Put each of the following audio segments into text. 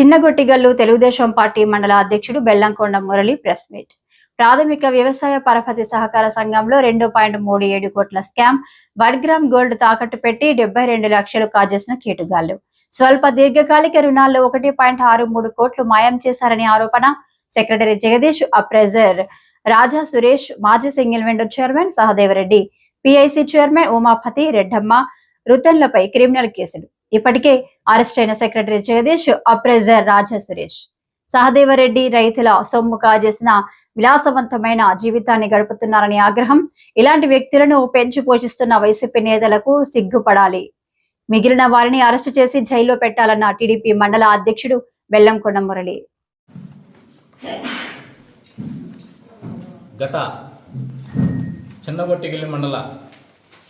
Chinnagottigallu Telugu Desam party మండల అధ్యక్షుడు Bellamkonda Murali press meet. ప్రాథమిక వ్యవసాయ పరపతి సహకార సంఘంలో రెండు పాయింట్ మూడు ఏడు కోట్ల స్కామ్ వడ్గ్రామ్ గోల్డ్ తాకట్టు పెట్టి డెబ్బై రెండు లక్షలు కాజేసిన కేటుగాళ్ళు స్వల్ప దీర్ఘకాలిక రుణాల్లో ఒకటి పాయింట్ ఆరు మూడు కోట్లు మాయం చేశారని ఆరోపణ సెక్రటరీ జగదీష్ అప్రెజర్ రాజా సురేష్ మాజీ single window chairman Sahadevareddy PIC chairman Umapathi Reddamma రుతన్లపై criminal కేసులు. ఇప్పటికే అరెస్ట్ అయిన సెక్రటరీ జగదీష్ అప్రైజర్ రాజా సురేష్. సహదేవరెడ్డి రైతుల సొమ్ము కాజేసిన విలాసవంతమైన జీవితాన్ని గడుపుతున్నారని ఆగ్రహం ఇలాంటి వ్యక్తులను పెంచి పోషిస్తున్న వైసీపీ నేతలకు సిగ్గుపడాలి. మిగిలిన వారిని అరెస్టు చేసి జైల్లో పెట్టాలన్న టీడీపీ మండల అధ్యక్షుడు బెల్లంకొండ మురళి. గత చిన్నగొట్టిగిల్లి మండల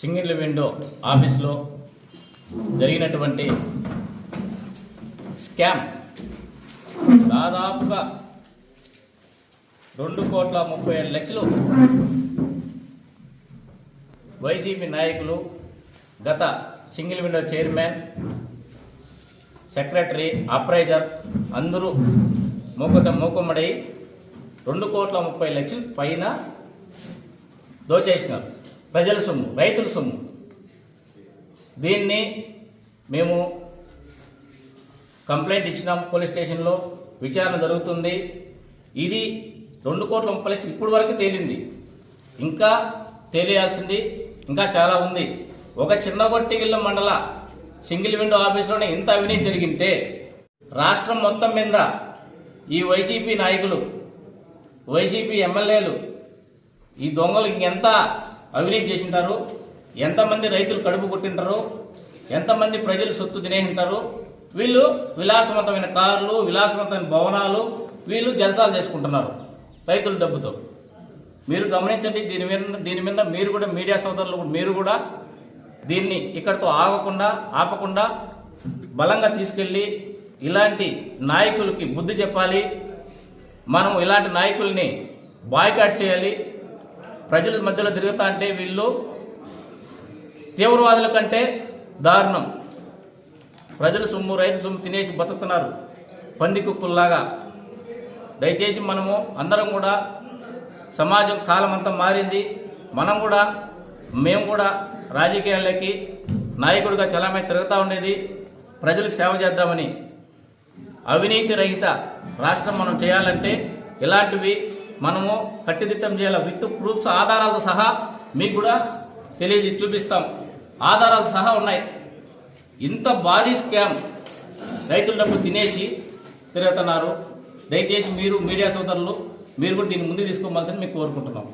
సింగిల్ విండో ఆఫీస్లో జరిగినటువంటి స్కామ్. దాదాపుగా రెండు కోట్ల ముప్పై ఏడు లక్షలు వైసీపీ నాయకులు గత single window chairman secretary appraiser అందరూ మూకట మూకుమ్మడై రెండు కోట్ల ముప్పై లక్షలు పైన దోచేసినారు. ప్రజల సొమ్ము రైతుల సొమ్ము. దీన్ని మేము కంప్లైంట్ ఇచ్చినాం పోలీస్ స్టేషన్లో. విచారణ జరుగుతుంది. ఇది రెండు కోట్ల ముప్పై లక్షలు ఇప్పుడు వరకు తేలింది. ఇంకా తేలియాల్సింది ఇంకా చాలా ఉంది. ఒక చిన్నగొట్టిగిల్ల మండల సింగిల్ విండో ఆఫీసులోనే ఇంత అవినీతి జరిగింటే రాష్ట్రం మొత్తం మీద ఈ వైసీపీ నాయకులు వైసీపీ ఎమ్మెల్యేలు ఈ దొంగలు ఇంకెంత అవినీతి చేసింటారు? ఎంతమంది రైతులు కడుపు కొట్టింటారు ఎంతమంది ప్రజలు సొత్తు తినేసింటారు వీళ్ళు విలాసవంతమైన కార్లు విలాసవంతమైన భవనాలు వీళ్ళు జలసాలు చేసుకుంటున్నారు రైతుల డబ్బుతో. మీరు గమనించండి దీని మీద దీని మీద మీరు కూడా మీడియా సోదరులు కూడా- మీరు కూడా దీన్ని ఇక్కడితో ఆగకుండా ఆపకుండా బలంగా తీసుకెళ్ళి ఇలాంటి నాయకులకి బుద్ధి చెప్పాలి. మనం ఇలాంటి నాయకుల్ని బాయ్కాట్ చేయాలి. ప్రజల మధ్యలో తిరుగుతా అంటే వీళ్ళు తీవ్రవాదుల కంటే దారుణం. ప్రజల సొమ్ము రైతు సొమ్ము తినేసి బతుకుతున్నారు. పంది కుక్కుల్లాగా. దయచేసి మనము అందరం కూడా సమాజం కాలం అంతా మారింది. మనం కూడా మేము కూడా రాజకీయాల్లోకి నాయకుడిగా చలామే తిరుగుతూ ఉండేది. ప్రజలకు సేవ చేద్దామని. అవినీతి రహిత రాష్ట్రం మనం చేయాలంటే ఇలాంటివి మనము కట్టిదిట్టం చేయాలి. విత్ ప్రూఫ్స్ ఆధారాలతో సహా మీకు కూడా తెలియజే చూపిస్తాం. ఆధారాలు సహా ఉన్నాయి. ఇంత భారీ స్కామ్. రైతుల డబ్బు తినేసి తిరుగుతున్నారు. దయచేసి మీరు మీడియా సోదరులు మీరు కూడా దీన్ని ముందు తీసుకోవాల్సింది మీకు కోరుకుంటున్నాం.